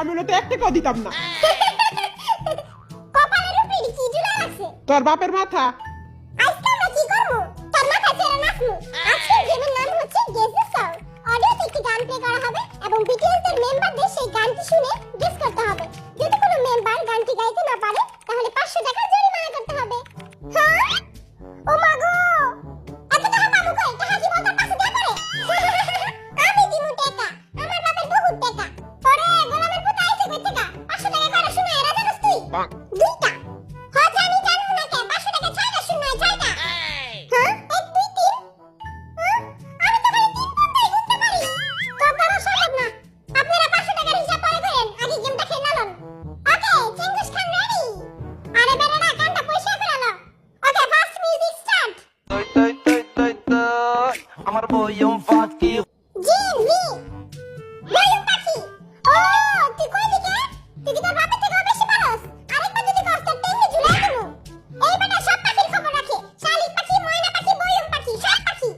আমি ওনাতে এক টাকাও দিতাম না। কপালের উপরে কি ঝুলা লাগছে তোর বাপের মাথা। আজকে আমরা কি করব? তোর মাথা ছেড়ে নাচবো। আজকে গেমের নাম হচ্ছে গেস দ্য সং অডিওতে একটি গান প্লে করা হবে এবং বিটিএস এর মেম্বারদের সেই গানটি শুনে বয়ম ফাঁকি জি জি পাখি! ও তুই কই দিকে? তুই কি তোর বাপের থেকে বেশি পারস আরেকবার যদি কষ্ট টেনে ঝুলাই দেবো। এই বেটা সব পাখির খবর রাখে। শালিক পাখি ময়না পাখি বয়ম পাখি সব পাখি।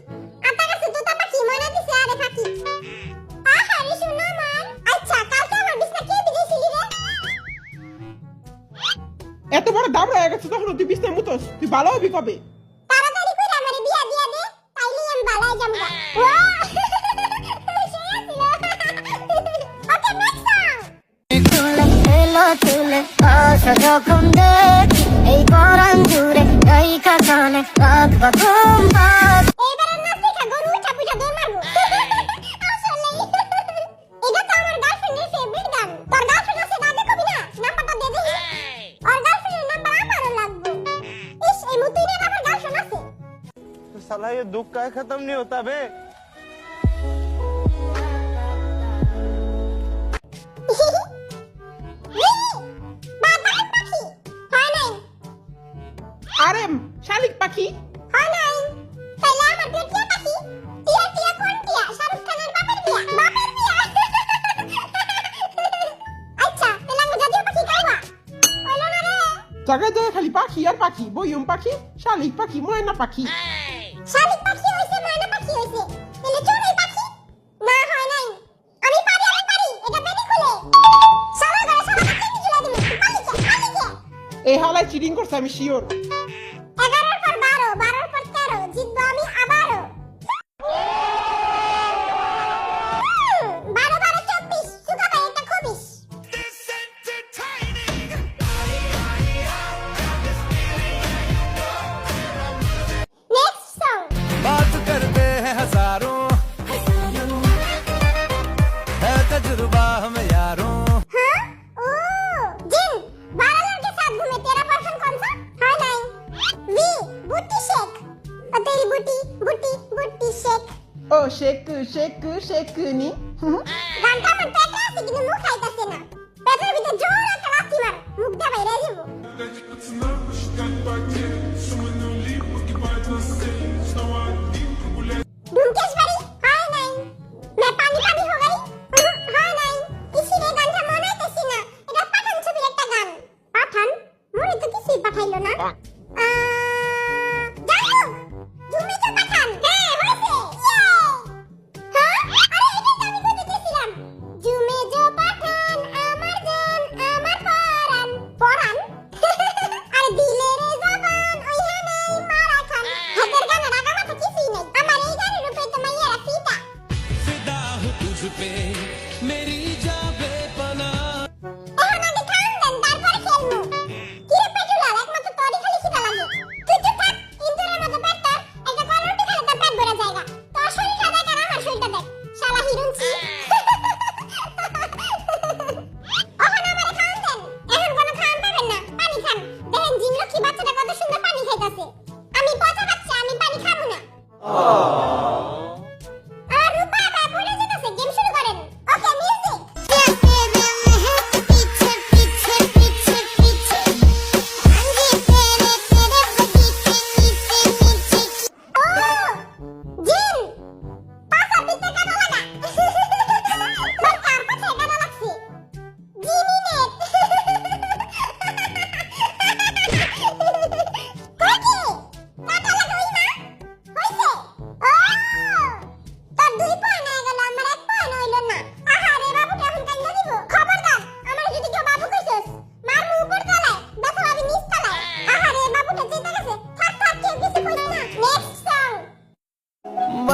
আতা গাছে তোতা পাখি ময়না দিছে আরে পাখি। আহা রে মান। আচ্ছা কালকে আমার বিছনা কে বিদেছিলি রে? এত বড় দাবড়া হয়ে গেছে তখন তুই বিছনায় মুতোস। তুই ভালো হবি কবে? দেখি ওর গার্লফ্রেন্ডের নাম্বার আমারও লাগবে ইস এই মুতুইনের আমার গার্লফ্রেন্ড আছে साला ये दुख का खत्म नहीं होता बे আরে শালিক পাখি। হয় তাইলে আমার টিয়া পাখি। টিয়া টিয়া কোন টিয়া? শাহরুখ খানের বাপের বিয়া? বাপের বিয়া? আচ্ছা তাহলে আমি জাতীয় পাখি কাইবা হইল না রে। জায়গায় জায়গায় খালি পাখি আর পাখি বইয়ম পাখি শালিক পাখি ময়না পাখি। চিটিং করছে আমি শিওর おシェクシェクシェクに గంటమ్మ పెట్టేసి ఇది మూక అయితేనా పెద్దకు జోర కలాకిమర్ Mugdha వైరేజి That you could not wish that back then. Someone who leave, we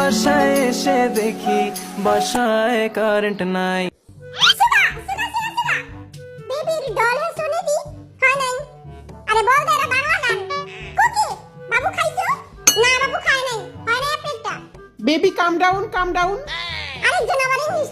বাসায় এসে দেখি বাসায় কারেন্ট নাই। Baby come down come down আরেকজন আবার ইংলিশ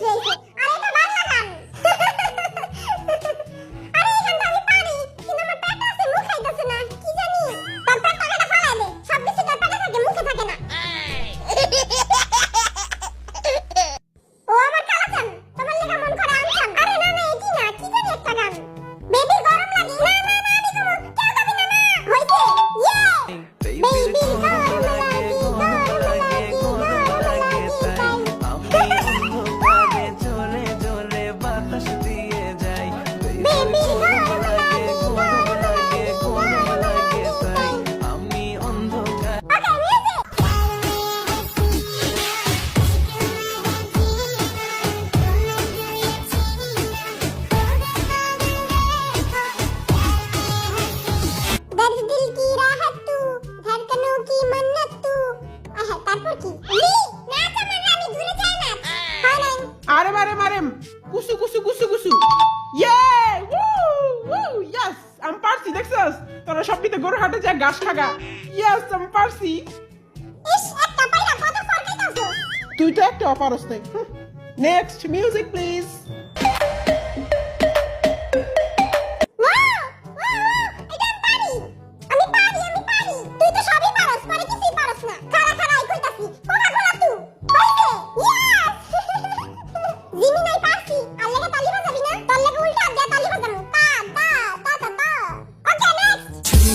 তোরা সব নিতে গরু হাটে যা গাছ খাগা ইয়াস আমি পারছি। তুই তো একটা অপারস নেক্সট মিউজিক প্লিজ